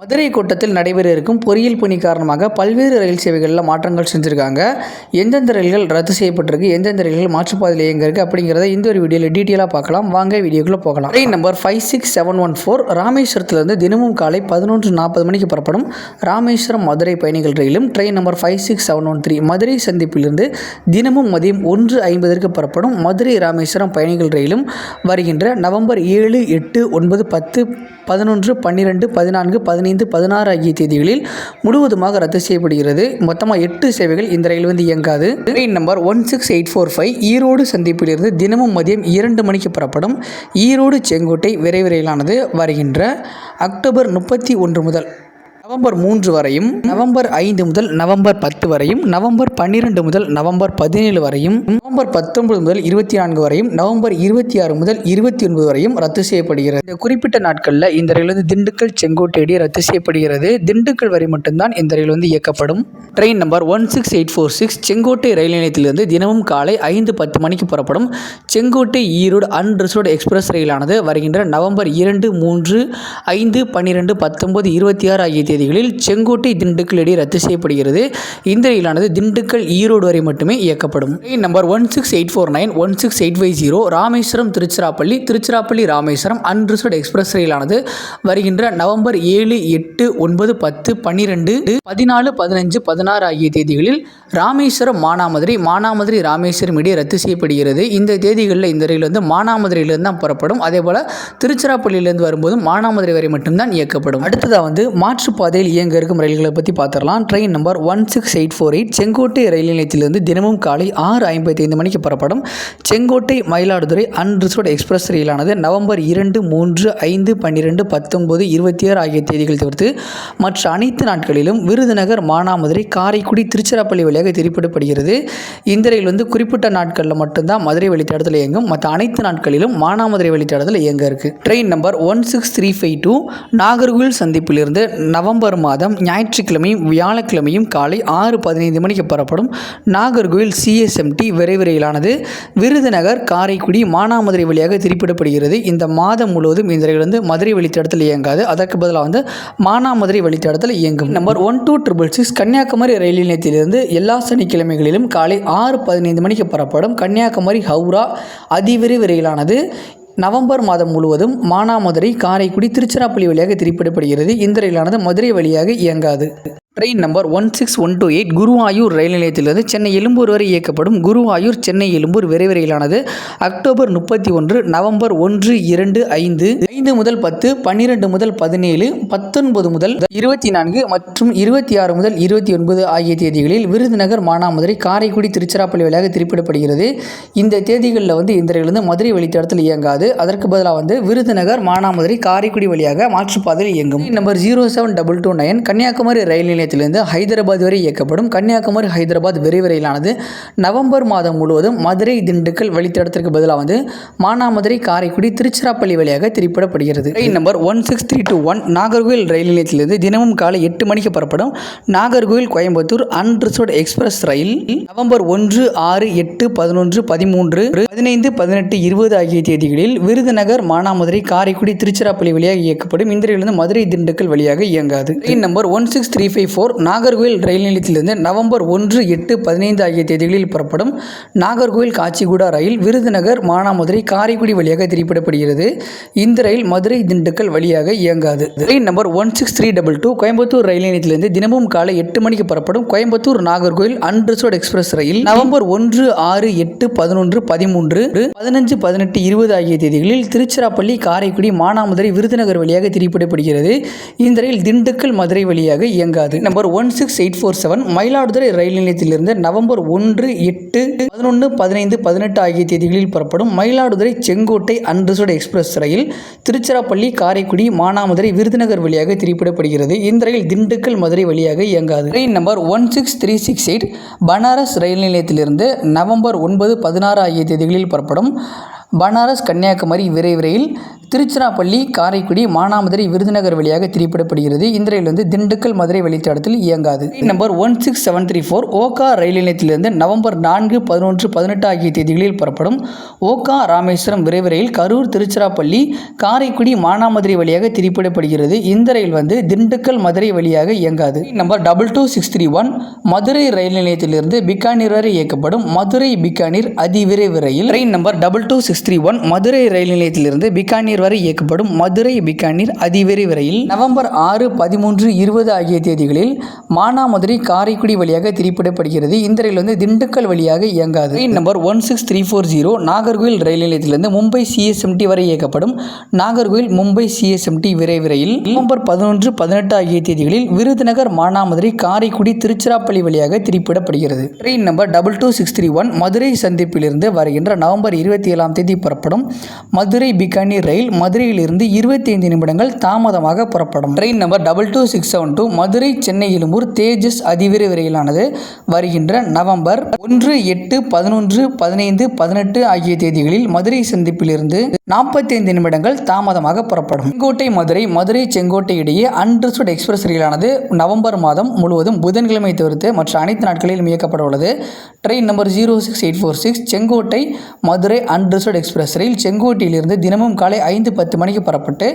மதுரை கோட்டத்தில் நடைபெற இருக்கும் பொறியியல் பணி காரணமாக பல்வேறு ரயில் சேவைகளில் மாற்றங்கள் செஞ்சுருக்காங்க. எந்தெந்த ரயில்கள் ரத்து செய்யப்பட்டிருக்கு எந்தெந்த ரயில்கள் மாற்றுப்பாதையில் இயங்க அப்படிங்கிறத இந்த ஒரு வீடியோவில் டீட்டெயிலாக பார்க்கலாம். வாங்க வீடியோக்குள்ளே போகலாம். ரயில் number five six seven one four ராமேஸ்வரத்துலேருந்து தினமும் காலை பதினொன்று நாற்பது மணிக்கு புறப்படும் ராமேஸ்வரம் மதுரை பயணிகள் ரயிலும் train number five six seven one three Madurai சந்திப்பிலிருந்து தினமும் மதியம் ஒன்று ஐம்பதற்கு புறப்படும் மதுரை ராமேஸ்வரம் பயணிகள் ரயிலும் வருகின்ற நவம்பர் ஏழு எட்டு ஒன்பது பத்து பதினொன்று பன்னிரெண்டு பதினான்கு பதினைந்து பதினாறு ஆகிய தேதிகளில் முழுவதுமாக ரத்து செய்யப்படுகிறது. மொத்தமாக எட்டு சேவைகள் இந்த ரயில் வந்து இயங்காது. Train number one six eight four five Erode சந்திப்பிலிருந்து தினமும் மதியம் இரண்டு மணிக்கு புறப்படும் ஈரோடு செங்கோட்டை விரைவிரையிலானது வருகின்ற அக்டோபர் முப்பத்தி ஒன்று முதல் நவம்பர் மூன்று வரையும் நவம்பர் ஐந்து முதல் நவம்பர் பத்து வரையும் நவம்பர் பன்னிரெண்டு முதல் நவம்பர் பதினேழு வரையும் நவம்பர் பத்தொன்பது முதல் இருபத்தி நான்கு வரையும் நவம்பர் இருபத்தி ஆறு முதல் இருபத்தி ஒன்பது வரையும் ரத்து செய்யப்படுகிறது. இந்த குறிப்பிட்ட நாட்களில் இந்த ரயில் வந்து திண்டுக்கல் செங்கோட்டை ரத்து செய்யப்படுகிறது. திண்டுக்கல் வரை மட்டும்தான் இந்த ரயில் வந்து இயக்கப்படும். Train number one six eight four six Sengottai ரயில் நிலையத்திலிருந்து தினமும் காலை ஐந்து பத்து மணிக்கு புறப்படும் செங்கோட்டை ஈரோடு அன்ரிசர்வ்டு எக்ஸ்பிரஸ் ரயிலானது வருகின்ற நவம்பர் இரண்டு மூன்று ஐந்து பன்னிரெண்டு பத்தொன்பது இருபத்தி ஆறு ஆகிய தேதிகளில் செங்கோட்டை திண்டுக்கல் இடையே ரத்து செய்யப்படுகிறது. இந்த ரயிலானது திண்டுக்கல் ஈரோடு வரை மட்டுமே இயக்கப்படும். Train number one six eight four nine one six eight five zero Rameswaram Tiruchirappalli Tiruchirappalli Rameswaram unreserved express ரயிலானது வருகின்ற நவம்பர் ஏழு எட்டு ஒன்பது பத்து பன்னிரெண்டு பதினாலு பதினஞ்சு பதினாறு ஆகிய தேதிகளில் ராமேஸ்வரம் மானாமதுரை மானாமதுரை ராமேஸ்வரம் இடையே ரத்து செய்யப்படுகிறது. இந்த தேதிகளில் இந்த ரயில் வந்து மானாமதுரையிலிருந்து தான் புறப்படும். அதே போல் திருச்சிராப்பள்ளியிலிருந்து வரும்போது மானாமதுரை வரை மட்டும்தான் இயக்கப்படும். அடுத்ததாக வந்து மாற்றுப்பாதையில் இயங்க இருக்கும் ரயில்களை பற்றி பார்த்துடலாம் train number one six eight four eight Sengottai ரயில் நிலையத்திலிருந்து தினமும் காலை ஆறு ஐம்பத்தி ஐந்து மணிக்கு புறப்படும் செங்கோட்டை மயிலாடுதுறை அன்ரிசர்வ்டு எக்ஸ்பிரஸ் ரயிலானது நவம்பர் இரண்டு மூன்று ஐந்து பன்னிரெண்டு பத்தொன்பது இருபத்தி ஆறு ஆகிய தேதிகள் தவிர்த்து மற்ற அனைத்து நாட்களிலும் விருதுநகர் மானாமதுரை காரைக்குடி திருச்சிராப்பள்ளி வழியாக திருப்பிடப்படுகிறது இந்த ரயில் வந்து குறிப்பிட்ட நாட்களில் மட்டும்தான் மதுரை வழித்தடத்தில் இயங்கும். மற்ற அனைத்து நாட்களிலும் மானாமதுரை வழித்தடத்தில் இயங்க இருக்கு. Train number one six three five two Nagercoil சந்திப்பிலிருந்து November November மாதம் ஞாயிற்றுக்கிழமையும் வியாழக்கிழமையும் காலை ஆறு பதினைந்து மணிக்கு புறப்படும் நாகர்கோவில் சிஎஸ்எம்டி விரைவிரையிலானது. விருதுநகர் காரைக்குடி மானாமதுரை வழியாக திருப்பிடப்படுகிறது. இந்த மாதம் முழுவதும் இந்த ரயில் வந்து மதுரை வழித்தடத்தில் இயங்காது. அதற்கு பதிலாக வந்து மானாமதுரை வழித்தடத்தில் இயங்கும். Number one two triple six Kanyakumari ரயில் நிலையத்திலிருந்து எல்லா சனிக்கிழமைகளிலும் காலை ஆறு பதினைந்து மணிக்கு புறப்படும் கன்னியாகுமரி ஹவுரா அதிவிரைவிரையிலானது. நவம்பர் மாதம் முழுவதும் மானாமதுரை காரைக்குடி திருச்சிராப்பள்ளி வழியாக திரிப்பிடப்படுகிறது இந்த ரயிலானது மதுரை வழியாக இயங்காது. Train number one six one two eight Guruvayur ரயில் நிலையத்திலிருந்து சென்னை எழும்பூர் வரை இயக்கப்படும் குருவாயூர் சென்னை எழும்பூர் விரைவு ரயிலானது அக்டோபர் முப்பத்தி ஒன்று நவம்பர் ஒன்று இரண்டு ஐந்து ஐந்து முதல் பத்து பன்னிரெண்டு முதல் பதினேழு பத்தொன்பது முதல் இருபத்தி நான்கு மற்றும் இருபத்தி ஆறு முதல் இருபத்தி ஒன்பது ஆகிய தேதிகளில் விருதுநகர் மானாமதுரை காரைக்குடி திருச்சிராப்பள்ளி வழியாக திருப்பிடப்படுகிறது. இந்த தேதிகளில் வந்து இந்த ரயில் வந்து மதுரை வழித்தடத்தில் இயங்காது. அதற்கு பதிலாக வந்து விருதுநகர் மானாமதுரை காரைக்குடி வழியாக மாற்றுப்பாதையில் இயங்கும். Number zero seven double two nine Kanyakumari ரயில் நிலையம் நிலையத்திலிருந்து ஹைதராபாத் வரை இயக்கப்படும் கன்னியாகுமரி ஹைதராபாத் விரைவிரையிலானது நவம்பர் மாதம் முழுவதும் மதுரை திண்டுக்கல் வழித்தடத்திற்கு பதிலாக வந்து மானாமதுரை காரைக்குடி திருச்சிராப்பள்ளி வழியாக திரிப்பிடப்படுகிறது ரயில் number one six three two one Nagercoil ரயில் நிலையத்திலிருந்து தினமும் காலை எட்டு மணிக்கு புறப்படும் நாகர்கோவில் கோயம்புத்தூர் அன்ரிசர்வ்டு எக்ஸ்பிரஸ் ரயில். நவம்பர் ஒன்று ஆறு எட்டு பதினொன்று பதிமூன்று பதினைந்து பதினெட்டு இருபது ஆகிய தேதிகளில் விருதுநகர் மானாமதுரை காரைக்குடி திருச்சிராப்பள்ளி வழியாக இயக்கப்படும் இந்த மதுரை திண்டுக்கல் வழியாக இயங்காது. ரயில் number one six three five four Nagercoil ரயில் நிலையத்திலிருந்து நவம்பர் ஒன்று எட்டு பதினைந்து ஆகிய தேதிகளில் புறப்படும் நாகர்கோவில் காச்சிகுடா ரயில் விருதுநகர் மானாமதுரை காரைக்குடி வழியாக திரிப்பிடப்படுகிறது இந்த ரயில் மதுரை திண்டுக்கல் வழியாக இயங்காது. ரயில் number one six three double two Coimbatore ரயில் நிலையத்திலிருந்து தினமும் காலை எட்டு மணிக்கு புறப்படும் கோயம்புத்தூர் நாகர்கோவில் அன்ரிசர்வ்டு எக்ஸ்பிரஸ் ரயில் நவம்பர் ஒன்று ஆறு எட்டு பதினொன்று பதிமூன்று பதினஞ்சு பதினெட்டு இருபது ஆகிய தேதிகளில் திருச்சிராப்பள்ளி காரைக்குடி மானாமதுரை விருதுநகர் வழியாக திரிப்பிடப்படுகிறது இந்த ரயில் திண்டுக்கல் மதுரை வழியாக இயங்காது. Number one six eight four seven Mayiladuthurai ரயில் நிலையத்திலிருந்து நவம்பர் ஒன்று எட்டு பதினொன்று பதினைந்து பதினெட்டு ஆகிய தேதிகளில் புறப்படும் மயிலாடுதுறை செங்கோட்டை அன்ரிசர்வ்டு எக்ஸ்பிரஸ் ரயில் திருச்சிராப்பள்ளி காரைக்குடி மானாமதுரை விருதுநகர் வழியாக திரிப்பிடப்படுகிறது இந்த ரயில் திண்டுக்கல் மதுரை வழியாக இயங்காது. Train number one six three six eight Banaras ரயில் நிலையத்திலிருந்து நவம்பர் ஒன்பது பதினாறு ஆகிய தேதிகளில் புறப்படும் பனாரஸ் கன்னியாகுமரி விரைவு ரயில் திருச்சிராப்பள்ளி காரைக்குடி மானாமதுரை விருதுநகர் வழியாக திரிப்பிடப்படுகிறது. இந்த ரயில் வந்து திண்டுக்கல் மதுரை வழித்தடத்தில் இயங்காது. Number one six seven three four. Okha ரயில் நிலையத்திலிருந்து நவம்பர் நான்கு பதினொன்று பதினெட்டு ஆகிய தேதிகளில் புறப்படும் ஓகா ராமேஸ்வரம் விரைவு ரயில் கரூர் திருச்சிராப்பள்ளி காரைக்குடி மானாமதுரை வழியாக திரிப்பிடப்படுகிறது. இந்த ரயில் வந்து திண்டுக்கல் மதுரை வழியாக இயங்காது. Number double two six three one. Madurai ரயில் நிலையத்திலிருந்து பிக்கானீர் வரை இயக்கப்படும் மதுரை பிக்கானீர் அதிவிரைவு ரயில். ரயில் number double two six three one. Madurai ரயில் நிலையத்திலிருந்து பிக்கானீர் வரை இயக்கப்படும் மதுரை பிக்கானீர் அதிவிரைவு ரயில் நவம்பர் ஆறு பதிமூன்று இருபது ஆகிய தேதிகளில் மானாமதுரை காரைக்குடி வழியாக திருப்பிடப்படுகிறது இந்த ரயில் வந்து திண்டுக்கல் வழியாக இயங்காது. Train number one six three four zero Nagercoil ரயில் நிலையத்திலிருந்து மும்பை சிஎஸ்எம்டி வரை இயக்கப்படும் நாகர்கோவில் மும்பை சிஎஸ்எம்டி விரைவு ரயில் நவம்பர் பதினொன்று பதினெட்டு ஆகிய தேதிகளில் விருதுநகர் மானாமதுரை காரைக்குடி திருச்சிராப்பள்ளி வழியாக திருப்பிடப்படுகிறது train number double two six three one Madurai சந்திப்பிலிருந்து வருகின்ற நவம்பர் இருபத்தி ஏழாம் தேதி புறப்படும் மதுரை பிகானீர் ரயில் மதுரையிலிருந்து இருபத்தி ஐந்து நிமிடங்கள் தாமதமாக புறப்படும். Train number double two six seven two Madurai Chennai Egmore Tejas அதிவிரை ரயிலானது வருகின்ற நவம்பர் ஒன்று எட்டு பதினொன்று பதினைந்து பதினெட்டு ஆகிய தேதிகளில் மதுரை சந்திப்பிலிருந்து நாற்பத்தி ஐந்து நிமிடங்கள் தாமதமாக புறப்படும். செங்கோட்டை மதுரை மதுரை செங்கோட்டை இடையே அன்ரிசர்வ்ட் எக்ஸ்பிரஸ் ரயிலானது நவம்பர் மாதம் முழுவதும் புதன்கிழமை தவிர்த்து மற்ற அனைத்து நாட்களிலும் இயக்கப்பட உள்ளது. Train number zero six eight four six Sengottai Madurai unreserved express ரயில் செங்கோட்டையிலிருந்து தினமும் காலை ஐந்து ஐந்து பத்து மணிக்கு புறப்பட்டு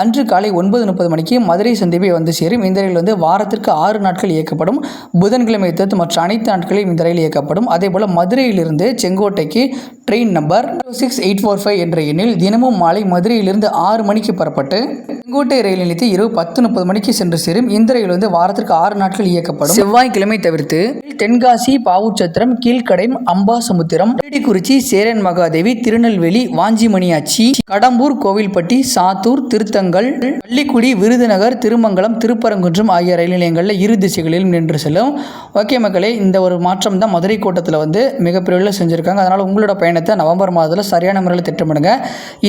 அன்று காலை ஒன்பது முப்பது மணிக்கு மதுரை சந்திப்பை வந்து சேரும். இந்த ரயில் வந்து வாரத்திற்கு ஆறு நாட்கள் இயக்கப்படும். புதன்கிழமை தவிர்த்து மற்ற அனைத்து நாட்களிலும் இந்த ரயில் இயக்கப்படும். அதேபோல் மதுரையிலிருந்து செங்கோட்டைக்கு train number six eight four five என்ற எண்ணில் தினமும் மாலை மதுரையிலிருந்து ஆறு மணிக்கு புறப்பட்டு செங்கோட்டை ரயில் நிலையத்தை இரவு பத்து முப்பது மணிக்கு சென்று சேரும். இந்த ரயில் வந்து வாரத்திற்கு ஆறு நாட்கள் இயக்கப்படும். செவ்வாய்க்கிழமை தவிர்த்து தென்காசி பாவூர்சத்திரம் கீழ்கடைம் அம்பாசமுத்திரம் குறிச்சி சேரன் மகாதேவி திருநெல்வேலி வாஞ்சிமணியாச்சி கடம்பூர் கோவில்பட்டி சாத்தூர் திருத்தங்கல் பள்ளிக்குடி விருதுநகர் திருமங்கலம் திருப்பரங்குன்றம் ஆகிய ரயில் நிலையங்களில் இரு திசைகளிலும் நின்று செல்லும். ஓகே மக்களே இந்த ஒரு மாற்றம் தான் மதுரை கோட்டத்தில் வந்து மிகப்பெரிய செஞ்சுருக்காங்க. அதனால் உங்களோட பயணத்தை நவம்பர் மாதத்தில் சரியான முறையில் திட்டமிடுங்க.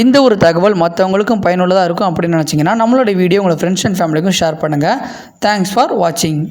இந்த ஒரு தகவல் மற்றவங்களுக்கும் பயனுள்ளதாக இருக்கும் அப்படின்னு நினச்சிங்கன்னா நம்மளோட வீடியோ உங்களோட ஃப்ரெண்ட்ஸ் அண்ட் ஃபேமிலிக்கும் ஷேர் பண்ணுங்கள் தேங்க்ஸ் ஃபார் வாட்சிங்